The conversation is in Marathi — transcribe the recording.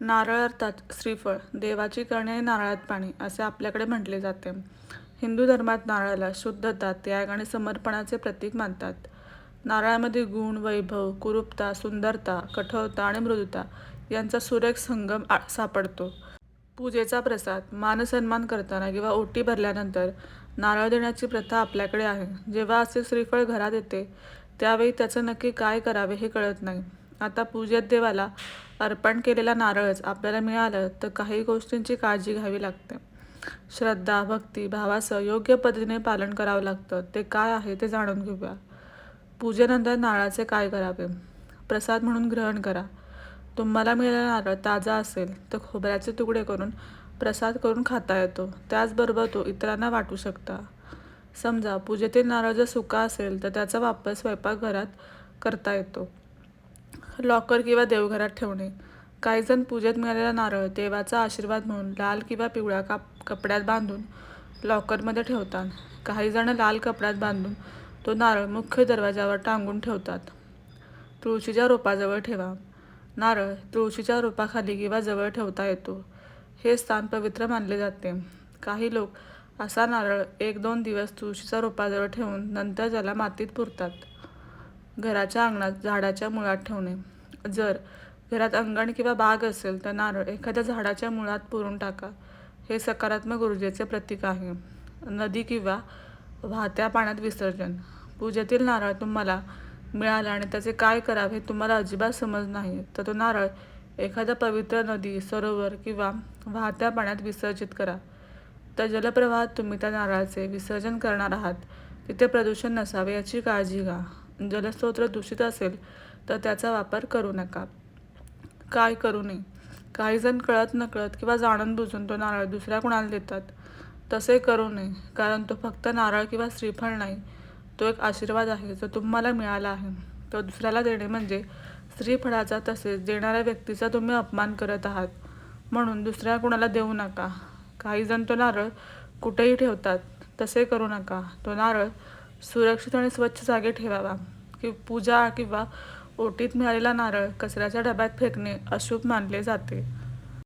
नारळ अर्थात श्रीफळ देवाची करणे नारळात पाणी असे आपल्याकडे म्हटले जाते. हिंदू धर्मात नारळाला शुद्धता त्याग आणि समर्पणाचे प्रतीक मानतात. नारळामध्ये गुण वैभव कुरूपता सुंदरता कठोरता आणि मृदुता यांचा सुरेख संगम आ सापडतो. पूजेचा प्रसाद मानसन्मान करताना किंवा ओटी भरल्यानंतर नारळ देण्याची प्रथा आपल्याकडे आहे. जेव्हा असे श्रीफळ घरात येते त्यावेळी त्याचं नक्की काय करावे हे कळत नाही. आता पूजेत देवाला अर्पण केलेला नारळच आपल्याला मिळालं तर काही गोष्टींची काळजी घ्यावी लागते. श्रद्धा भक्ती भावासह योग्य पद्धतीने पालन करावं लागतं. ते काय आहे ते जाणून घेऊया. पूजेनंतर नारळाचे काय करावे? प्रसाद म्हणून ग्रहण करा. तुम्हाला मिळालेला नारळ ताजा असेल तर खोबऱ्याचे तुकडे करून प्रसाद करून खाता येतो. त्याचबरोबर तो इतरांना वाटू शकता. समजा पूजेतील नारळ जर सुका असेल तर त्याचा वापर स्वयंपाकघरात करता येतो. लॉकर किंवा देवघरात ठेवणे. काही जण पूजेत मिळालेला नारळ देवाचा आशीर्वाद म्हणून लाल किंवा पिवळ्या काप कपड्यात बांधून लॉकरमध्ये ठेवतात. काही जण लाल कपड्यात बांधून तो नारळ मुख्य दरवाजावर टांगून ठेवतात. तुळशीच्या रोपाजवळ ठेवा. नारळ तुळशीच्या रोपाखाली किंवा जवळ ठेवता येतो. हे स्थान पवित्र मानले जाते. काही लोक असा नारळ एक दोन दिवस तुळशीच्या रोपाजवळ ठेवून नंतर त्याला मातीत पुरतात. घराच्या अंगणात झाडाच्या मुळात ठेवणे. जर घरात अंगण किंवा बाग असेल तर नारळ एखाद्या झाडाच्या मुळात पुरून टाका. हे सकारात्मक ऊर्जेचे प्रतीक आहे. नदी किंवा वाहत्या पाण्यात विसर्जन. पूजेतील नारळ तुम्हाला मिळाला आणि त्याचे काय करावे हे तुम्हाला अजिबात समज नाही. तर तो नारळ एखाद्या पवित्र नदी सरोवर किंवा वाहत्या पाण्यात विसर्जित करा. तर जलप्रवाहात तुम्ही त्या नारळाचे विसर्जन करणार आहात. तिथे प्रदूषण नसावे याची काळजी घ्या. जलस्रोत दूषित असेल तर त्याचा वापर करू नका. काय करू नये? काही जण कळत नकळत किंवा जाणून बुजून तो नारळ दुसऱ्या कुणाला देतात तसे करू नये. कारण तो फक्त नारळ किंवा श्रीफळ नाही तो एक आशीर्वाद आहे जो तुम्हाला मिळाला आहे. तो दुसऱ्याला देणे म्हणजे श्रीफळाचा तसेच देणाऱ्या व्यक्तीचा तुम्ही अपमान करत आहात म्हणून दुसऱ्या कुणाला देऊ नका. काही जण तो नारळ कुठेही ठेवतात तसे करू नका. तो नारळ सुरक्षित आणि स्वच्छ जागी ठेवावा. की पूजा किंवा ओटीत मिळालेला नारळ कचऱ्याच्या डब्यात फेकणे अशुभ मानले जाते.